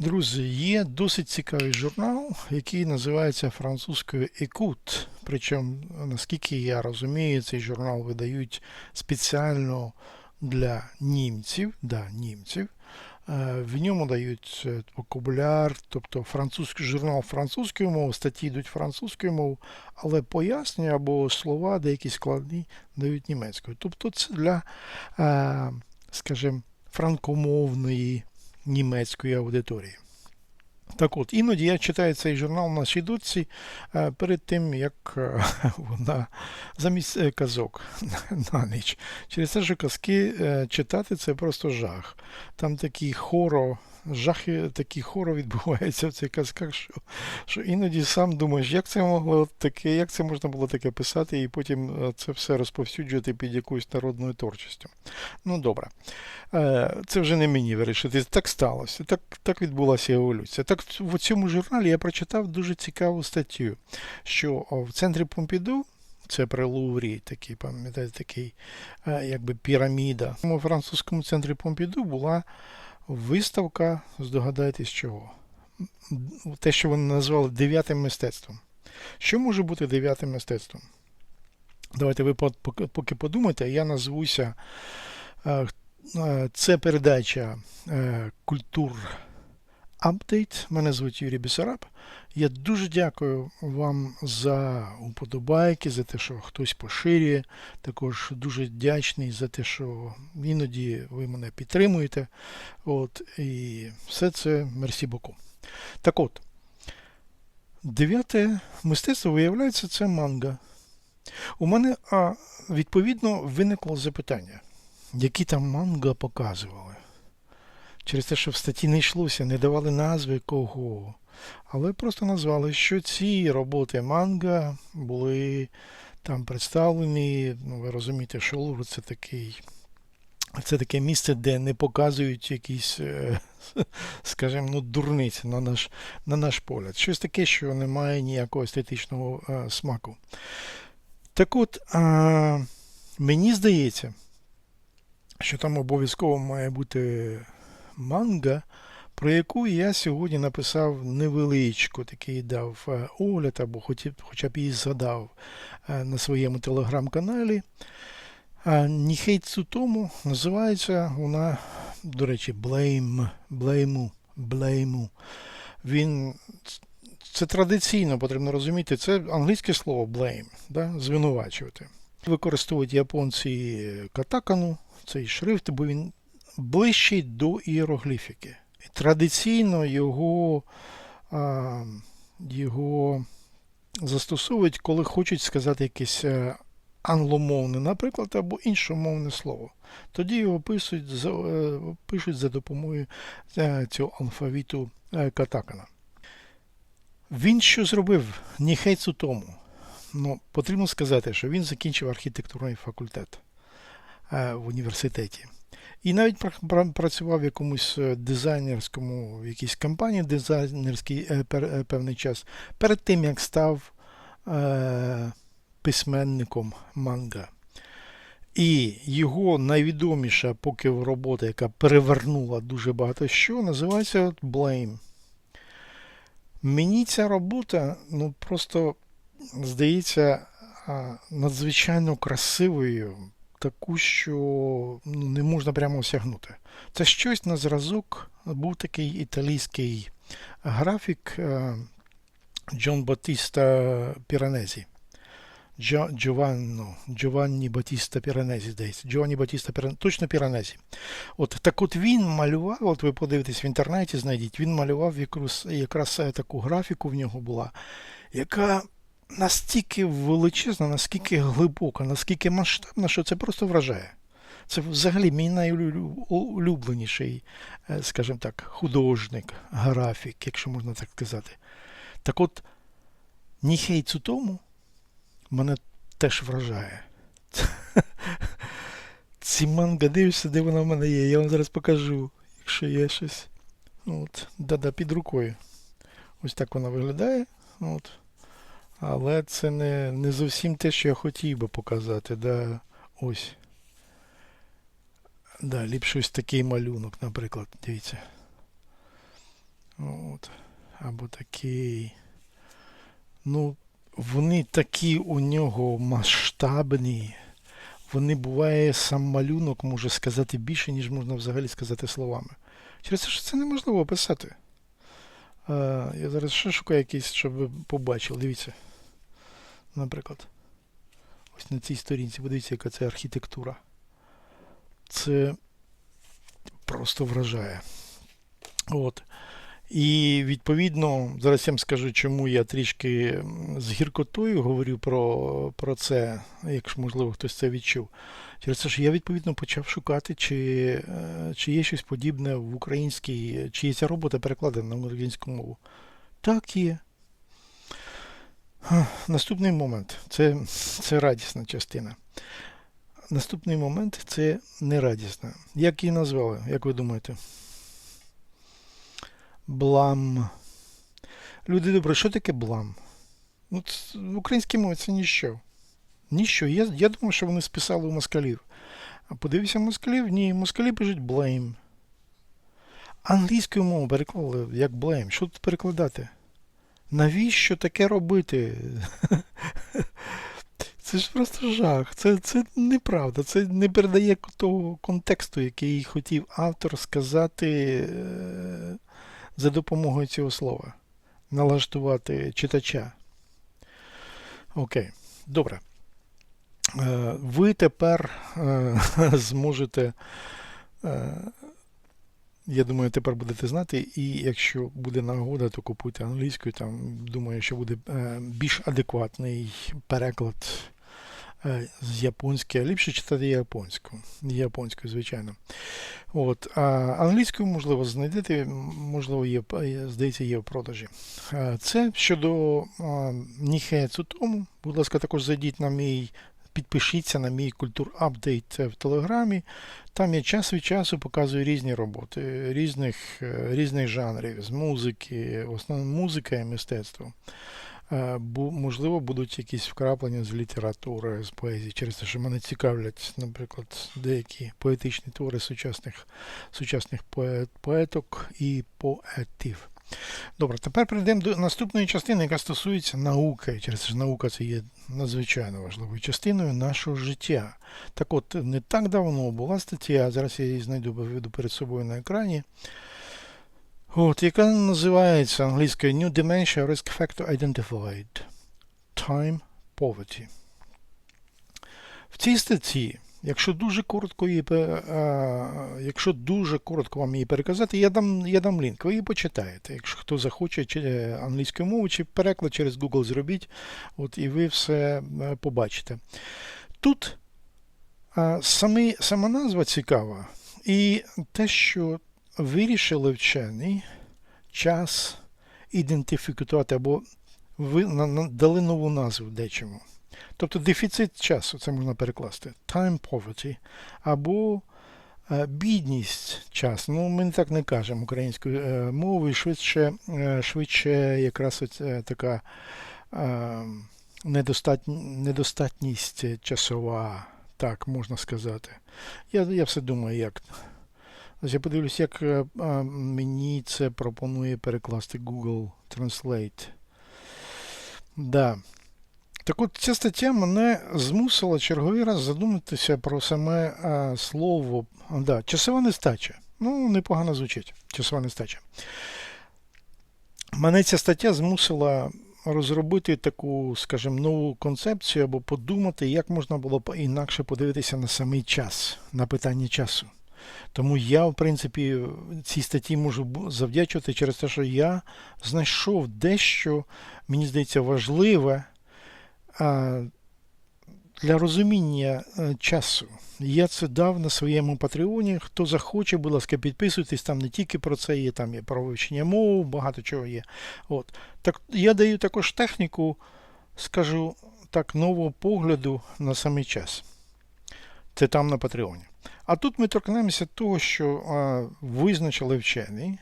Друзі, є досить цікавий журнал, який називається французькою Екут. Причому, наскільки я розумію, цей журнал видають спеціально для німців, да, німців. Е, В ньому дають е, вокабуляр, тобто французький журнал французькою мовою, статті йдуть французькою мовою, але пояснення або слова, деякі складні дають німецькою. Тобто це для, е, скажімо, франкомовної німецької аудиторії. Так от, іноді я читаю цей журнал нашій дочці е, перед тим, як е, вона замість е, казок на ніч. Через те, що казки читати це просто жах. Там такий хоро, жахи, такі хоро відбуваються в цих казках, що, що іноді сам думаєш, як це могло таке, як це можна було таке писати, і потім е, це все розповсюджувати під якоюсь народною творчістю. Ну, добре. Е, Це вже не мені вирішити. Так сталося. Так, так відбулася еволюція. Так в цьому журналі я прочитав дуже цікаву статтю, що в центрі Помпіду, це при Луврі, такий, пам'ятаєте, такий, е, якби піраміда. У французькому центрі Помпіду була виставка, здогадайтесь чого. Те, що вони назвали дев'ятим мистецтвом. Що може бути дев'ятим мистецтвом? Давайте ви по- поки поки подумайте, я назвуся. е, Е, Це передача е, Культур Апдейт. Мене звуть Юрій Бісараб. Я дуже дякую вам за уподобайки, за те, що хтось поширює. Також дуже вдячний за те, що іноді ви мене підтримуєте. От, і все це мерсі боку. Так от, дев'яте мистецтво, виявляється, це манга. У мене а, відповідно виникло запитання які там манга показували. Через те, що в статті не йшлося, не давали назви кого. Але просто назвали, що ці роботи манга були там представлені. Ну, ви розумієте, що Лувр це такий. Це таке місце, де не показують якісь, е, скажімо, ну, дурниці на наш, на наш погляд. Щось таке, що не має ніякого естетичного е, смаку. Так от, а, мені здається, що там обов'язково має бути манга, про яку я сьогодні написав невеличку, такий дав е, огляд, або хоча б її згадав е, на своєму телеграм-каналі. Ніхей Цутому називається вона, до речі, Blame, Blame, Blame. Він це традиційно потрібно розуміти. Це англійське слово blame, да? звинувачувати. Використовують японці катакану, цей шрифт, бо він ближчий до іерогліфіки. Традиційно його, а, його застосовують, коли хочуть сказати якесь е, англомовне, наприклад, або іншомовне слово. Тоді його пишуть за, е, пишуть за допомогою е, цього алфавіту катакана. Він що зробив? Ніхай тому. Ну, потрібно сказати, що він закінчив архітектурний факультет в університеті. І навіть пра- пра- працював в якомусь е, дизайнерському, в якійсь компанії дизайнерській е, е, певний час, перед тим як став е, письменником манга. І його найвідоміша поки робота, яка перевернула дуже багато що, називається Blame. Мені ця робота ну, просто здається надзвичайно красивою, таку, що ну, не можна прямо осягнути. Це щось на зразок. Був такий італійський графік е, Джон Батіста Піранезі. Джованно, Джованні Батіста Піранезі, здається. Джованні Батіста Піранезі, точно Піранезі. От так от він малював, от ви подивитесь в інтернеті, знайдіть, він малював якраз, якраз е, таку графіку в нього була, яка настільки величезна, наскільки глибока, наскільки масштабна, що це просто вражає. Це взагалі мій найулюбленіший, е, скажімо так, художник, графік, якщо можна так сказати. Так от, Ніхей Цутому мене теж вражає. Ці манга дивишся, де вона в мене є. Я вам зараз покажу, якщо є щось. От, да-да, під рукою. Ось так вона виглядає. От. Але це не, не зовсім те, що я хотів би показати. Да, ось. Да, ліпше ось такий малюнок, наприклад, дивіться. От. Або такий. Ну, вони такі у нього масштабні. Вони буває, сам малюнок може сказати більше, ніж можна взагалі сказати словами. Через те, що це неможливо описати. А, я зараз ще шукаю якийсь, щоб ви побачили. Дивіться. Наприклад. Ось на цій сторінці, подивіться, яка це архітектура. Це просто вражає. От. І відповідно, зараз я вам скажу, чому я трішки з гіркотою говорю про, про це, якщо можливо хтось це відчув. Через те, що я відповідно почав шукати, чи, е, чи є щось подібне в українській, чи є ця робота перекладена на українську мову. Так є. Наступний момент це, це радісна частина. Наступний момент це нерадісна. Як її назвали, як ви думаєте? Блам. Люди добре, що таке блам? Ну, в українській мові це ніщо. Ніщо. Я, я думав, що вони списали у москалів. А подивився москалів? Ні, москалі пишуть blame. Англійською мовою переклали як blame. Що тут перекладати? Навіщо таке робити? Це ж просто жах. Це, це неправда. Це не передає того контексту, який хотів автор сказати е, за допомогою цього слова. Налаштувати читача. Окей, добре. Е, Ви тепер е, зможете. Я думаю, тепер будете знати, і якщо буде нагода, то купуйте англійською. Там думаю, що буде е, більш адекватний переклад е, з японської, ліпше читати японську. Японською, звичайно. От, а англійською, можливо, знайдете, можливо, є, здається, є в продажі. Е, Це щодо Ніхе Цутому. Будь ласка, також зайдіть на мій. Підпишіться на мій культур апдейт в Телеграмі. Там я час від часу показую різні роботи, різних, е, різних жанрів, з музики, в основному музика і мистецтво. Е, Можливо, будуть якісь вкраплення з літератури, з поезії, через те, що мене цікавлять, наприклад, деякі поетичні твори сучасних, сучасних поет, поеток і поетів. Добре, тепер перейдемо до наступної частини, яка стосується науки. Через що наука це є надзвичайно важливою частиною нашого життя. Так от, не так давно була стаття, зараз я її знайду, виведу перед собою на екрані. От, яка називається англійською New Dementia Risk Factor Identified. Time Poverty. В цій статті, якщо дуже коротко її, якщо дуже коротко вам її переказати, я дам, я дам лінк, ви її почитаєте. Якщо хто захоче е, англійською мовою, чи переклад через Google зробіть, от, і ви все е, побачите. Тут самі, сама назва цікава, і те, що вирішили вчені час ідентифікувати або ви дали нову назву дечому. Тобто дефіцит часу, це можна перекласти. Time poverty, або е, бідність часу. Ну, ми так не кажемо українською е, мовою, швидше, е, швидше якраз ось, така недостатні, недостатність часова, так можна сказати. Я, я все думаю, як. Я подивлюсь, як мені це пропонує перекласти Google Translate. Да. Так от ця стаття мене змусила черговий раз задуматися про саме а, слово. Да, часова нестача. Ну, непогано звучить. Часова нестача. Мене ця стаття змусила розробити таку, скажімо, нову концепцію або подумати, як можна було б інакше подивитися на самий час, на питання часу. Тому я, в принципі, цій статті можу завдячувати через те, що я знайшов дещо, мені здається, важливе для розуміння е, часу. Я це дав на своєму патреоні. Хто захоче, будь ласка, підписуйтесь, там не тільки про це є, там є про вивчення мов, багато чого є. От. Так, я даю також техніку, скажу так, нового погляду на самий час. Це там на Патреоні. А тут ми торкнемося того, що а, визначили вчені,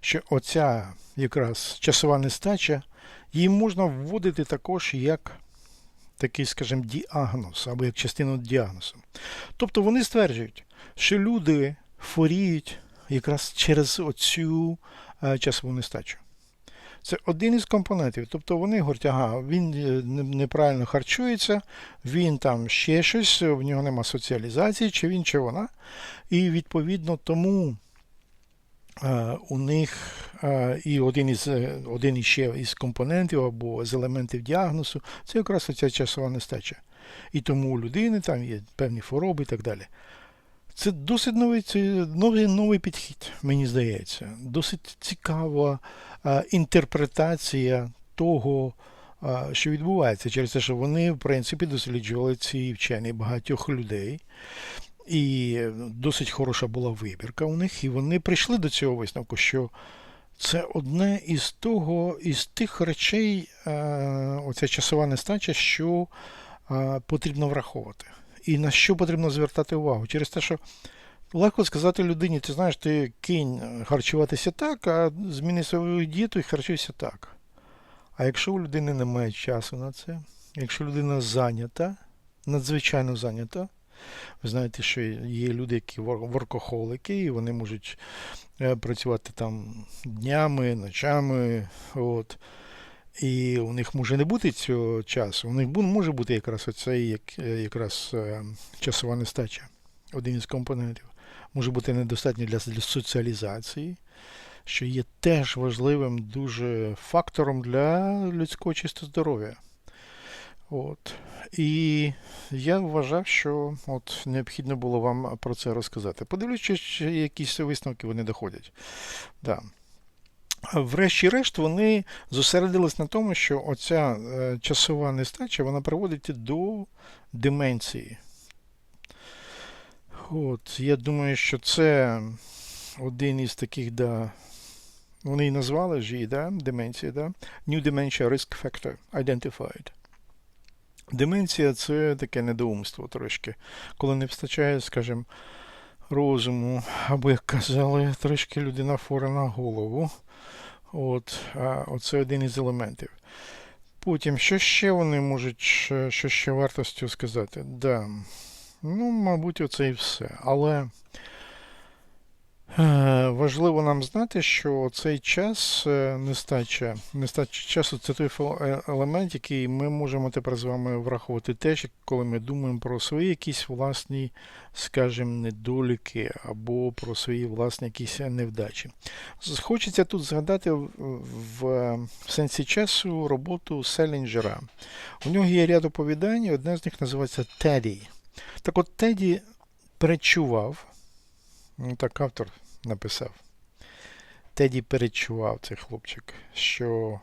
що оця якраз часова нестача, її можна вводити також як такий, скажімо, діагноз або як частину діагнозу. Тобто вони стверджують, що люди хворіють якраз через оцю е, часову нестачу. Це один із компонентів. Тобто вони говорять, ага, він е, неправильно харчується, він там ще щось, в нього нема соціалізації, чи він, чи вона. І відповідно тому у них е, і один із, е, один із ще із компонентів або з елементів діагнозу це якраз оця часова нестача. І тому у людини там є певні хвороби і так далі. Це досить новий, це новий, новий підхід, мені здається. Досить цікава е, інтерпретація того, е, що відбувається, через те, що вони, в принципі, досліджували ці вчені багатьох людей. І досить хороша була вибірка у них, і вони прийшли до цього висновку, що це одне із того, із тих речей, е, оця часова нестача, що е, потрібно враховувати. І на що потрібно звертати увагу? Через те, що легко сказати людині, ти знаєш, ти кинь харчуватися так, а зміни свою дієту і харчуйся так. А якщо у людини немає часу на це, якщо людина зайнята, надзвичайно зайнята, ви знаєте, що є люди, які вор- воркохолики, і вони можуть е, працювати там днями, ночами. От. І у них може не бути цього часу. У них може бути якраз оцей як, е, якраз е, часова нестача, один із компонентів. Може бути недостатньо для, для соціалізації, що є теж важливим дуже фактором для людського чисто здоров'я. От. І я вважав, що от необхідно було вам про це розказати. Подивлюсь, чи якісь висновки вони доходять. Да. Врешті-решт, вони зосередились на тому, що оця е, часова нестача вона приводить до деменції. От, я думаю, що це один із таких, да, вони і назвали ж її, да, деменція, да? New Dementia Risk Factor Identified. Деменція це таке недоумство трошки, коли не вистачає, скажімо, розуму, або, як казали, трошки людина хвора на голову. От, а оце один із елементів. Потім, що ще вони можуть, що ще вартостю сказати? Да. Ну, мабуть, оце і все. Але важливо нам знати, що цей час е, нестача, нестача часу це той е- елемент, який ми можемо тепер з вами враховувати теж, коли ми думаємо про свої якісь власні, скажімо, недоліки або про свої власні якісь невдачі. Хочеться тут згадати в, сенсі часу роботу Селінджера. У нього є ряд оповідань, одне з них називається Теді. Так от Теді перечував, так автор написав. Теді перечував цей хлопчик, що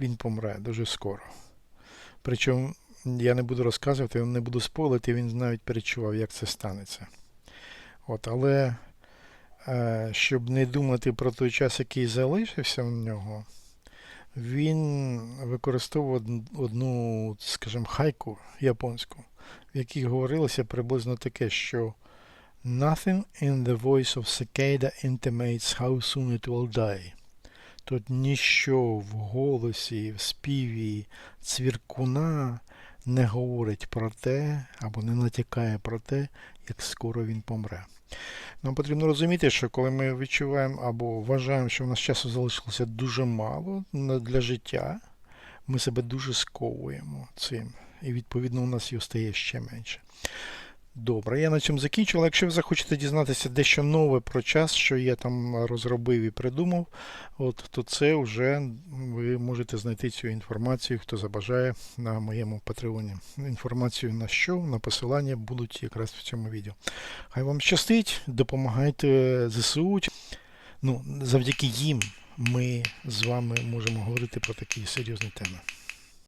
він помре дуже скоро. Причому я не буду розказувати, не буду спойлити, він навіть перечував, як це станеться. От, але е, щоб не думати про той час, який залишився в нього, він використовував одну, скажімо, хайку японську, в якій говорилося приблизно таке, що Nothing in the voice of cicada intimates how soon it will die. Тут ніщо в голосі, в співі цвіркуна не говорить про те, або не натякає про те, як скоро він помре. Нам потрібно розуміти, що коли ми відчуваємо або вважаємо, що в нас часу залишилося дуже мало для життя, ми себе дуже сковуємо цим. І відповідно у нас його стає ще менше. Добре, я на цьому закінчив. Але якщо ви захочете дізнатися дещо нове про час, що я там розробив і придумав, от, то це вже ви можете знайти цю інформацію, хто забажає на моєму патреоні. Інформацію на що, на посилання будуть якраз в цьому відео. Хай вам щастить, допомагайте ЗСУ. Ну, завдяки їм ми з вами можемо говорити про такі серйозні теми.